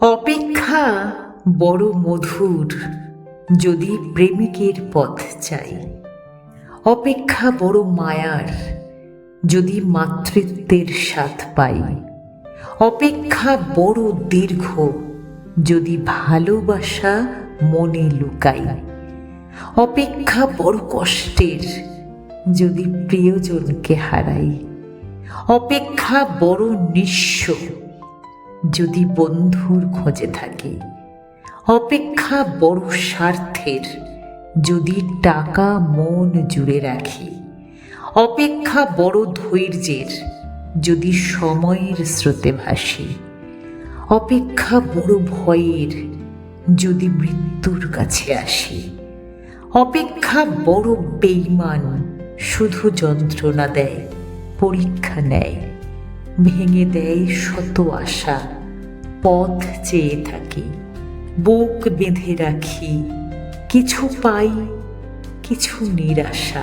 অপেক্ষা বড় মধুর, যদি প্রেমিকের পথ চাই। অপেক্ষা বড় মায়ার, যদি মাতৃত্বের স্বাদ পাই। অপেক্ষা বড় দীর্ঘ, যদি ভালোবাসা মনে লুকাই। অপেক্ষা বড় কষ্টের, যদি প্রিয়জনকে হারাই। অপেক্ষা বড় নিঃস্ব যদি বন্ধুর খোঁজে থাকে। অপেক্ষা বড় স্বার্থের যদি টাকা মন জুড়ে রাখি। অপেক্ষা বড় ধৈর্যের যদি সময়ের স্রোতে ভাসি। অপেক্ষা বড় ভয়ের যদি মৃত্যুর কাছে আসি। অপেক্ষা বড় বেইমান শুধু যন্ত্রণা দেয়, পরীক্ষা নেয়। ভেঙে দেয় শত আশা। পথ চেয়ে থাকি বুক বেঁধে রাখি। কিছু পাই কিছু নিরাশা।